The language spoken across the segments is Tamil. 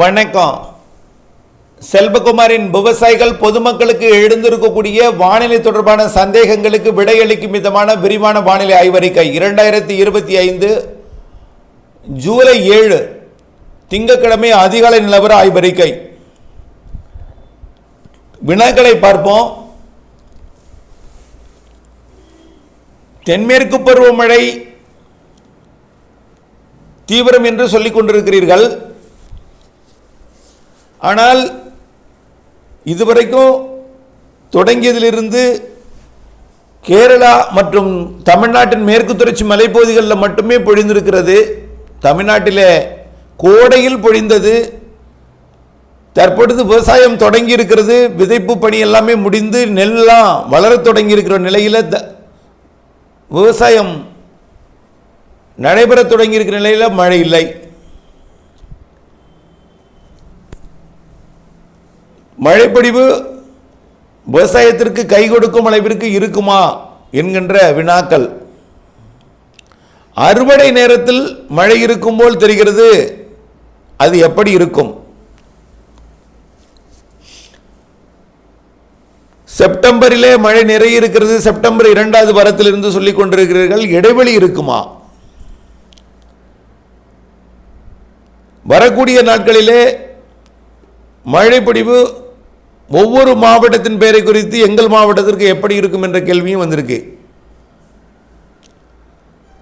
வணக்கம். செல்வகுமாரின் விவசாயிகள் பொதுமக்களுக்கு எழுந்திருக்கக்கூடிய வானிலை தொடர்பான சந்தேகங்களுக்கு விடையளிக்கும் விதமான விரிவான வானிலை ஆய்வறிக்கை. இரண்டாயிரத்தி இருபத்தி ஐந்து ஜூலை ஏழு திங்கட்கிழமை அதிகாலை நிலவர ஆய்வறிக்கை. வினாக்களை பார்ப்போம். தென்மேற்கு பருவமழை தீவிரம் என்று சொல்லிக் கொண்டிருக்கிறீர்கள். ஆனால் இதுவரைக்கும் தொடங்கியதிலிருந்து கேரளா மற்றும் தமிழ்நாட்டின் மேற்கு தொடர்ச்சி மலைப்பகுதிகளில் மட்டுமே பொழிந்திருக்கிறது. தமிழ்நாட்டில் கோடையில் பொழிந்தது தற்பொழுது விவசாயம் தொடங்கி இருக்கிறது விதைப்பு பணி எல்லாமே முடிந்து நெல்லாம் வளரத் தொடங்கி இருக்கிற நிலையில் த- விவசாயம் நடைபெற தொடங்கி இருக்கிற நிலையில் மழை இல்லை. மழைப்பொழிவு விவசாயத்திற்கு கை கொடுக்கும் அளவிற்கு இருக்குமா என்கின்ற வினாக்கள். அறுவடை நேரத்தில் மழை இருக்கும் போல் தெரிகிறது. அது எப்படி இருக்கும்? செப்டம்பரிலே மழை நிறைய இருக்கிறது. செப்டம்பர் இரண்டாவது வாரத்திலிருந்து சொல்லிக் கொண்டிருக்கிறீர்கள். இடைவெளி இருக்குமா? வரக்கூடிய நாட்களிலே மழைப்பொடிவு ஒவ்வொரு மாவட்டத்தின் பெயரை குறித்து எங்கள் மாவட்டத்திற்கு எப்படி இருக்கும் என்ற கேள்வியும் வந்திருக்கு.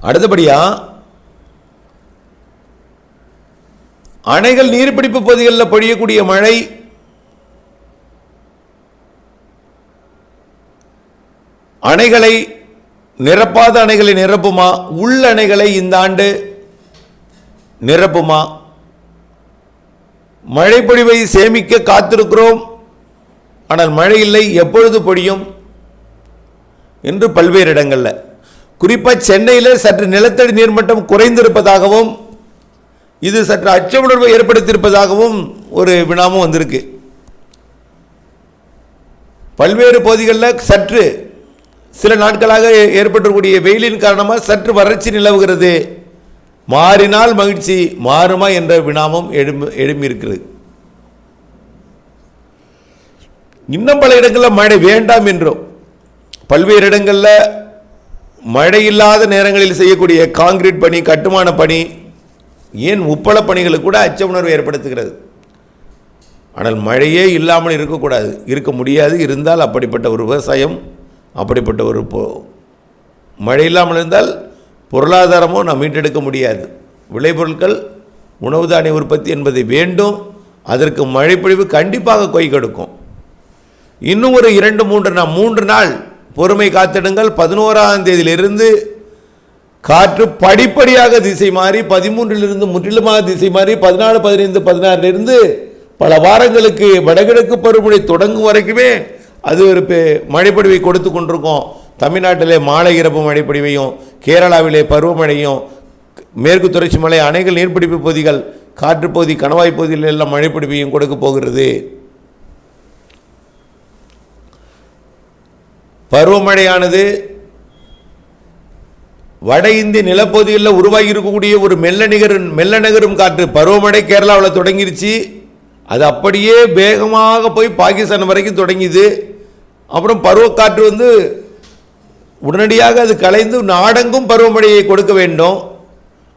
அடுத்தபடியா அணைகள் நீர்பிடிப்பு பகுதிகளில் பொழியக்கூடிய மழை அணைகளை நிரப்பாத அணைகளை நிரப்புமா உள் அணைகளை இந்த ஆண்டு நிரப்புமா? மழைப்பொழிவை சேமிக்க காத்திருக்கிறோம். ஆனால் மழை இல்லை எப்பொழுது பொழியும்? என்று பல்வேறு இடங்களில். குறிப்பாக சென்னையில் சற்று நிலத்தடி நீர்மட்டம் குறைந்திருப்பதாகவும் இது சற்று அச்ச உணர்வை ஏற்படுத்தியிருப்பதாகவும் ஒரு வினாமும் வந்திருக்கு. பல்வேறு பகுதிகளில் சற்று சில நாட்களாக ஏற்பட்டக்கூடிய வெயிலின் காரணமாக சற்று வறட்சி நிலவுகிறது. மாறினால் மகிழ்ச்சி மாறுமா என்ற வினாமும் எழும்பு எழும்பியிருக்கிறது. இன்னும் பல இடங்களில் மழை வேண்டாம் என்றும். பல்வேறு இடங்களில் மழை இல்லாத நேரங்களில் செய்யக்கூடிய காங்கிரீட் பணி கட்டுமான பணி ஏன் உப்பள பணிகளுக்கு கூட அச்ச உணர்வு ஏற்படுத்துகிறது. ஆனால் மழையே இல்லாமல் இருக்கக்கூடாது. இருக்க முடியாது. இருந்தால் அப்படிப்பட்ட ஒரு விவசாயம் அப்படிப்பட்ட ஒரு பொ மழை இல்லாமல் இருந்தால் பொருளாதாரமும் நாம் மீட்டெடுக்க முடியாது. விளைபொருட்கள் உணவு தானிய உற்பத்தி என்பதை வேண்டும். அதற்கு மழைப்பொழிவு கண்டிப்பாக கொய் கொடுக்கும். இன்னும் ஒரு இரண்டு மூன்று நாள் மூன்று நாள் பொறுமை காத்திடுங்கள். பதினோராம் தேதியிலிருந்து காற்று படிப்படியாக திசை மாறி பதிமூன்றிலிருந்து முற்றிலுமாக திசை மாறி பதினாலு பதினைந்து பதினாறிலிருந்து பல வாரங்களுக்கு வடகிழக்கு பருவமழை தொடங்கும் வரைக்குமே அது ஒரு பெ- மழைப்பொழிவை கொடுத்து கொண்டிருக்கோம். தமிழ்நாட்டிலே மாலை இரவு மழைப்பொழிவையும் கேரளாவிலே பருவமழையும் மேற்கு தொடர்ச்சி மலை அணைகள் நீர்பிடிப்பு பகுதிகள் காற்றுப்பகுதி கணவாய் பகுதியில் எல்லாம் மழைப்பொழிவையும் கொடுக்க போகிறது. பருவமழையானது வட இந்திய நிலப்பகுதிகளில் உருவாகி இருக்கக்கூடிய ஒரு மெல்ல நிகர் மெல்ல நகரும் காற்று. பருவமழை கேரளாவில் தொடங்கிருச்சு. அது அப்படியே வேகமாக போய் பாகிஸ்தான் வரைக்கும் தொடங்கிது. அப்புறம் பருவக்காற்று வந்து உடனடியாக அது கலைந்து நாடெங்கும் பருவமழையை கொடுக்க வேண்டும்.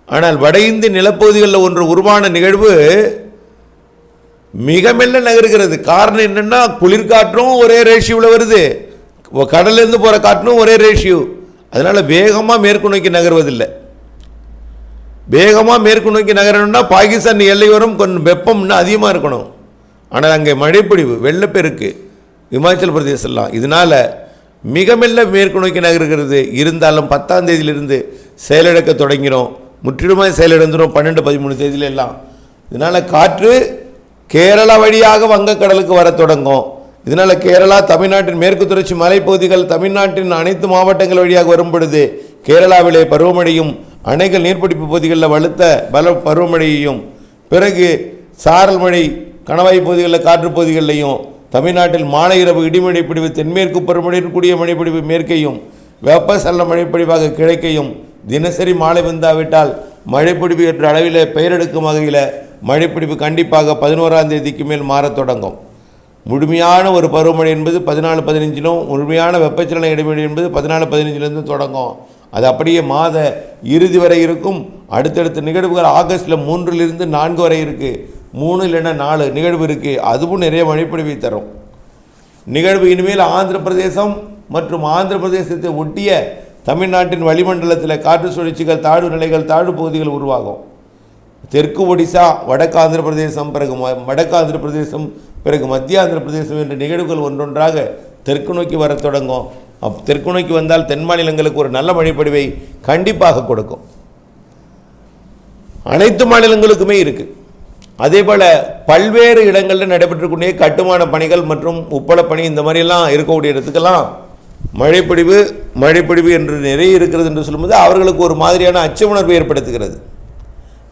ஆனால் வட இந்திய நிலப்பகுதிகளில் ஒன்று உருவான நிகழ்வு மிக மெல்ல நகருகிறது. காரணம் என்னன்னா குளிர்காற்றும் ஒரே ரேஷியோவில் வருது. கடல்லேருந்து போகிற காற்றும் ஒரே ரேஷியோ அதனால் வேகமாக மேற்கு நோக்கி நகர்வதில்லை. வேகமாக மேற்கு நோக்கி நகரணும்னா பாகிஸ்தான் எல்லையோரம் கொஞ்சம் வெப்பம் இன்னும் அதிகமாக இருக்கணும். ஆனால் அங்கே மழைப்பொழிவு வெள்ளப்பெருக்கு இமாச்சல் பிரதேசம்லாம் இதனால் மிக மெல்ல மேற்கு நோக்கி நகர்கிறது. இருந்தாலும் பத்தாம் தேதியிலிருந்து செயலிழக்க தொடங்கிடும் முற்றிலுமாக செயலிழந்துடும் பன்னெண்டு பதிமூணு தேதியில எல்லாம் இதனால் காற்று கேரளா வழியாக வங்கக்கடலுக்கு வர தொடங்கும். இதனால் கேரளா தமிழ்நாட்டின் மேற்கு தொடர்ச்சி மலைப்பகுதிகள் தமிழ்நாட்டின் அனைத்து மாவட்டங்கள் வழியாக வரும் பொழுது கேரளாவிலே பருவமழையும் அணைகள் நீர்பிடிப்பு பகுதிகளில் வலுத்த பல பருவமழையையும் பிறகு சாரல் மழை கணவாய் பகுதிகளில் காற்று பகுதிகளிலையும் தமிழ்நாட்டில் மாலை இரவு இடிமழை பிடிவு தென்மேற்கு பருவமழையின் கூடிய மழைப்பிடிவு மேற்கையும் வெப்பசல்ல மழைப்பிடிவாக கிழக்கையும் தினசரி மாலை வந்தாவிட்டால் மழைப்பிடிவு என்ற அளவில் பெயரெடுக்கும் வகையில் மழைப்பிடிப்பு கண்டிப்பாக பதினோராம் தேதிக்கு மேல் மாறத் தொடங்கும். முழுமையான ஒரு பருவமழை என்பது பதினாலு பதினஞ்சிலும் முழுமையான வெப்பச்சலன இடைவெளி என்பது பதினாலு பதினஞ்சிலிருந்து தொடங்கும். அது அப்படியே மாத இறுதி வரை இருக்கும். அடுத்தடுத்த நிகழ்வுகள் ஆகஸ்ட்டில் மூன்றிலிருந்து நான்கு வரை இருக்குது மூணு இல்லைன்னா நாலு நிகழ்வு இருக்குது அதுவும் நிறைய மழைப்பொழிவை தரும். நிகழ்வு இனிமேல் ஆந்திர பிரதேசம் மற்றும் ஆந்திர பிரதேசத்தை ஒட்டிய தமிழ்நாட்டின் வளிமண்டலத்தில் காற்று சுழற்சிகள் தாழ்வு நிலைகள் தாழ்வு பகுதிகள் உருவாகும். தெற்கு ஒடிசா வடக்கு ஆந்திர பிரதேசம் பிறகு வடக்கு ஆந்திர பிரதேசம் பிறகு மத்திய ஆந்திர பிரதேசம் என்ற நிகழ்வுகள் ஒன்றொன்றாக தெற்கு நோக்கி வரத் தொடங்கும். அப் தெற்கு நோக்கி வந்தால் தென் மாநிலங்களுக்கு ஒரு நல்ல மழைப்படிவை கண்டிப்பாக கொடுக்கும். அனைத்து மாநிலங்களுக்குமே இருக்குது அதே போல் பல்வேறு இடங்களில் நடைபெற்றுக்கொண்டே கட்டுமான பணிகள் மற்றும் உப்பள பணி இந்த மாதிரியெல்லாம் இருக்கக்கூடிய இடத்துக்கெல்லாம் மழைப்பிடிவு மழைப்பிடிவு என்று நிறைய இருக்கிறது என்று சொல்லும்போது அவர்களுக்கு ஒரு மாதிரியான அச்ச உணர்வு ஏற்படுத்துகிறது.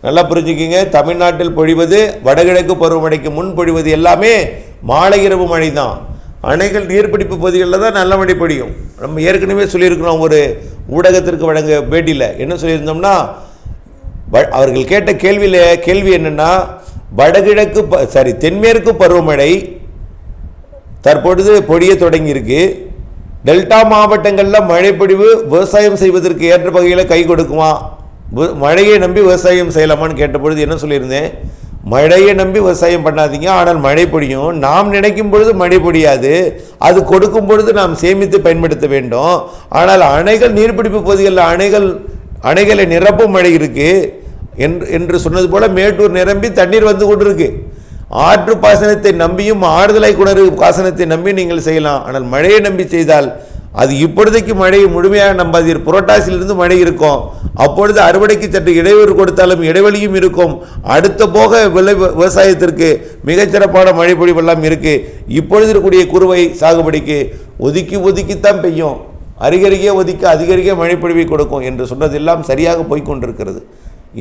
நல்லா புரிஞ்சுக்கிங்க. தமிழ்நாட்டில் பொழிவது வடகிழக்கு பருவமழைக்கு முன் பொழிவது எல்லாமே மாலை இரவு மழை தான். அணைகள் நீர்பிடிப்பு பகுதிகளில் தான் நல்ல மழை பொழியும். நம்ம ஏற்கனவே சொல்லியிருக்கிறோம் ஒரு ஊடகத்திற்கு வழங்க பேட்டியில் என்ன சொல்லியிருந்தோம்னா வ- அவர்கள் கேட்ட கேள்வியில் கேள்வி என்னென்னா வடகிழக்கு ப- சாரி தென்மேற்கு பருவமழை தற்பொழுது பொழிய தொடங்கியிருக்கு. டெல்டா மாவட்டங்களில் மழைப்பொழிவு விவசாயம் செய்வதற்கு ஏற்ற வகையில் கை கொடுக்குமா? மழையை நம்பி விவசாயம் செய்யலாமான்னு கேட்டபொழுது என்ன சொல்லியிருந்தேன்? மழையை நம்பி விவசாயம் பண்ணாதீங்க ஆனால் மழை பொழியும். நாம் நினைக்கும் பொழுது மழை பொழியாது. அது கொடுக்கும் பொழுது நாம் சேமித்து பயன்படுத்த வேண்டும். ஆனால் அணைகள் நீர்பிடிப்பு பகுதிகளில் அணைகள் அணைகளை நிரப்பும் மழை இருக்கு. என்று என்று சொன்னது போல் மேட்டூர் நிரம்பி தண்ணீர் வந்து கொண்டிருக்கு. ஆற்று பாசனத்தை நம்பியும் ஆறுதலை குணறு பாசனத்தை நம்பி நீங்கள் செய்யலாம். ஆனால் மழையை நம்பி செய்தால் அது இப்பொழுதைக்கு மழையை முழுமையாக நம்பாதீர். புரட்டாசியிலிருந்து மழை இருக்கும். அப்பொழுது அறுவடைக்கு சற்று இடையூறு கொடுத்தாலும் இடைவெளியும் இருக்கும். அடுத்த போக விளை விவசாயத்திற்கு மிகச்சிறப்பான மழை பொழிவெல்லாம் இருக்குது இப்பொழுது இருக்கக்கூடிய குறுவை சாகுபடிக்கு ஒதுக்கி ஒதுக்கித்தான் பெய்யும். அருகருகே ஒதுக்கி அதிகரிக்க மழைப்பொழிவை கொடுக்கும் என்று சொன்னதெல்லாம் சரியாக போய்கொண்டிருக்கிறது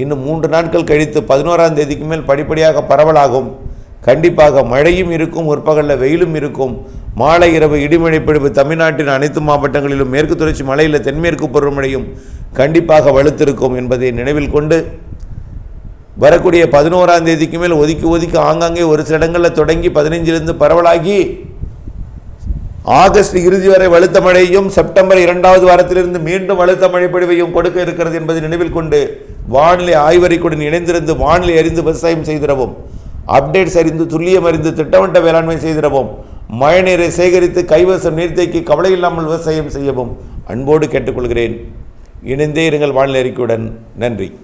இன்னும் மூன்று நாட்கள் கழித்து பதினோராம் தேதிக்கு மேல் படிப்படியாக பரவலாகும். கண்டிப்பாக மழையும் இருக்கும் முற்பகலில் வெயிலும் இருக்கும். மாலை இரவு இடிமழை பிடிப்பு தமிழ்நாட்டின் அனைத்து மாவட்டங்களிலும் மேற்கு தொடர்ச்சி மலையில் தென்மேற்கு பருவமழையும் கண்டிப்பாக வலுத்திருக்கும் என்பதை நினைவில் கொண்டு வரக்கூடிய பதினோராம் தேதிக்கு மேல் ஒதுக்கி ஒதுக்கி ஆங்காங்கே ஒரு சில இடங்களில் தொடங்கி பதினைஞ்சிலிருந்து பரவலாகி ஆகஸ்ட் இறுதி வரை வலுத்த மழையும் செப்டம்பர் இரண்டாவது வாரத்திலிருந்து மீண்டும் வலுத்த மழைப்பொழிவையும் கொடுக்க இருக்கிறது என்பதை நினைவில் கொண்டு வானிலை ஆய்வறிக்குடன் இணைந்திருந்து வானிலை அறிந்து விவசாயம் செய்திடவும். அப்டேட்ஸ் அறிந்து துல்லியம் அறிந்து திட்டமிட்ட வேளாண்மை செய்திடவும். மழைநீரை சேகரித்து கைவசம் நீர்த்தேக்கி கவலை இல்லாமல் விவசாயம் செய்யவும் அன்போடு கேட்டுக்கொள்கிறேன். இணைந்தே இருங்கள் வானிலை அறிக்கையுடன் நன்றி.